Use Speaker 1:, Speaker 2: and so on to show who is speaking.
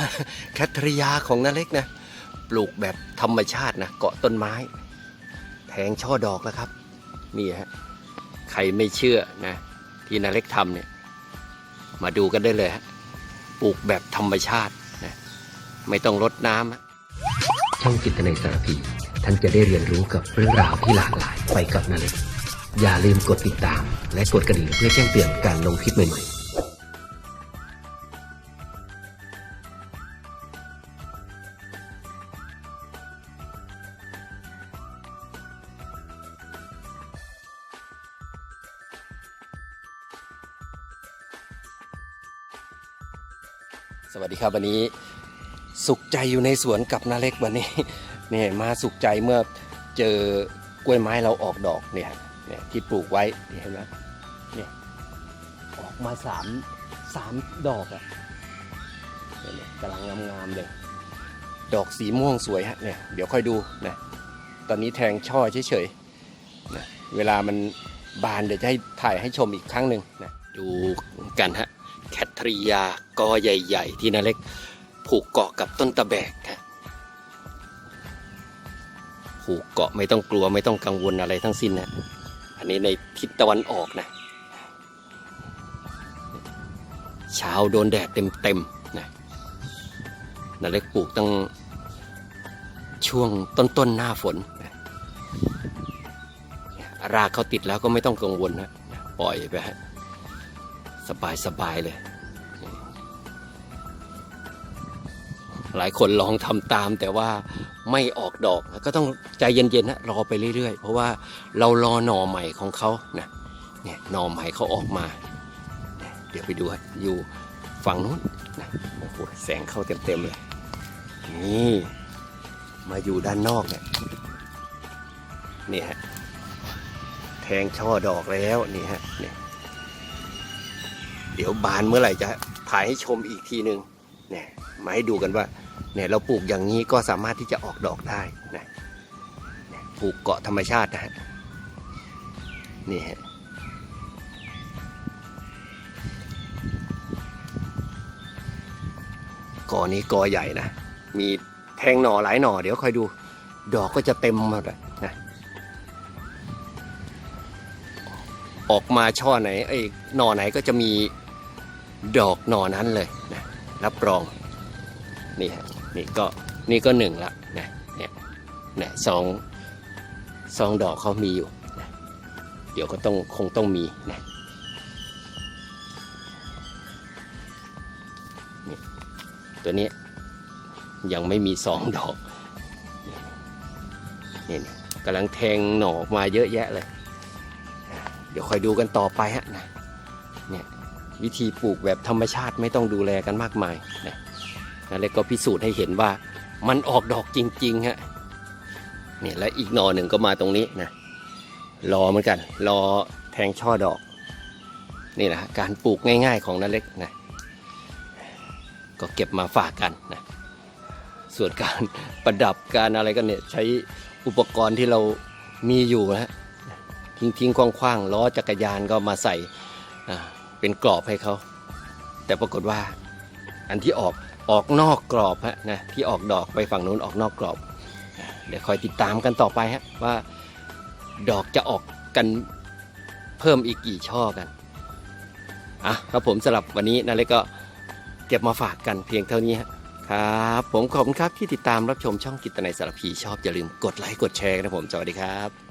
Speaker 1: ฮะแคทริยาของนาเล็กนะ ปลูกแบบธรรมชาตินะเกาะต้นไม้ แทงช่อดอกแล้วครับ นี่ฮะ ใครไม่เชื่อนะ ที่นาเล็กทำเนี่ย มาดูกันได้เลยฮะ ปลูกแบบธรรมชาตินะ ไม่ต้องรดน้ำ
Speaker 2: ช่องจิตในสารพีท่านจะได้เรียนรู้กับเรื่องราวที่หลากหลายไปกับนาเล็กอย่าลืมกดติดตาม และกดกระดิ่งเพื่อแจ้งเตือนการลงคลิปใหม่ๆ
Speaker 1: สวัสดีครับวันนี้สุขใจอยู่ในสวนกับนาเล็กวันนี้เนี่ยมาสุขใจเมื่อเจอกล้วยไม้เราออกดอกเนี่ยเนี่ยที่ปลูกไว้เนี่ยเห็นไหมเนี่ยออกมาสามสามดอกอะเนี่ยเนี่ยกำลังงามๆเลย ดอกสีม่วงสวยฮะเนี่ยเดี๋ยวค่อยดูนะตอนนี้แทงช่อเฉยๆนะเวลามันบานเดี๋ยวจะให้ถ่ายให้ชมอีกครั้งหนึ่งนะดูกันฮะ แคทริยากอใหญ่ ๆ ที่นาเล็กผูกเกาะกับต้นตะแบกฮะผูกเกาะไม่ต้องกลัวไม่ต้องกังวลอะไรทั้งสิ้นนะอันนี้ในทิศตะวันออกนะเช้าโดนแดดเต็มๆนะนาเล็กปลูกตั้งช่วงต้นๆหน้าฝนนะรากเขาติดแล้วก็ไม่ต้องกังวลนะปล่อยไปฮะ สบายสบายเลย หลายคนลองทำตามแต่ว่าไม่ออกดอกก็ต้องใจเย็นๆนะรอไปเรื่อยๆ เพราะว่าเรารอหน่อใหม่ของเขานะเนี่ยหน่อใหม่เขาออกมา เดี๋ยวไปดูฮะอยู่ฝั่งนู้นนะโอ้โหแสงเข้าเต็มๆเลย นี่ มาอยู่ด้านนอกเนี่ยนี่ฮะแทงช่อดอกแล้วนี่ฮะเนี่ย เดี๋ยวบานเมื่อไหร่จะถ่ายให้ชมอีกทีหนึ่งเนี่ยมาให้ดูกันว่าเนี่ยเราปลูกอย่างนี้ก็สามารถที่จะออกดอกได้นะปลูกเกาะธรรมชาตินะฮะนี่ฮะกอนี้กอใหญ่นะ มีแทงหน่อหลายหน่อ เดี๋ยวคอยดู ดอกก็จะเต็มหมดเลยนะออกมาช่อไหนไอ้หน่อไหนก็จะมี ดอกหน่อนั้นเลยนะรับรองนี่ฮะนี่ก็นี่ก็หนึ่งละนะเนี่ยนี่ยสองสองดอกเขามีอยู่นะเดี๋ยวก็ต้องคงต้องมีนะนี่ตัวนี้ยังไม่มีสองดอกนี่นี่กำลังแทงหน่อออกมาเยอะแยะเลย เดี๋ยวคอยดูกันต่อไปฮะนะ วิธีปลูกแบบธรรมชาติไม่ต้องดูแลกันมากมายนะนั่นเลยก็พิสูจน์ให้เห็นว่ามันออกดอกจริงๆฮะเนี่ยและอีกหน่อหนึ่งก็มาตรงนี้นะรอเหมือนกัน รอแทงช่อดอก นี่แหละการปลูกง่าย ๆของนาเล็กนะก็เก็บมาฝากกันนะส่วนการประดับการอะไรกันเนี่ยใช้อุปกรณ์ที่เรามีอยู่นะทิ้งทิ้งๆคว้างๆล้อจักรยานก็มาใส่อ่า เป็นกรอบให้เขา แต่ปรากฏว่า อันที่ออกออกนอกกรอบฮะนะที่ออกดอกไปฝั่งนู้นออกนอกกรอบ เดี๋ยวคอยติดตามกันต่อไปฮะว่าดอกจะออกกันเพิ่มอีกกี่ช่อกันอะครับผมสำหรับวันนี้นาเล็กก็เก็บมาฝากกันเพียงเท่านี้ฮะครับ ผมขอบคุณครับที่ติดตามรับชมช่องกิตในยสารพีชอบอย่าลืมกดไลค์กดแชร์นะผมสวัสดีครับ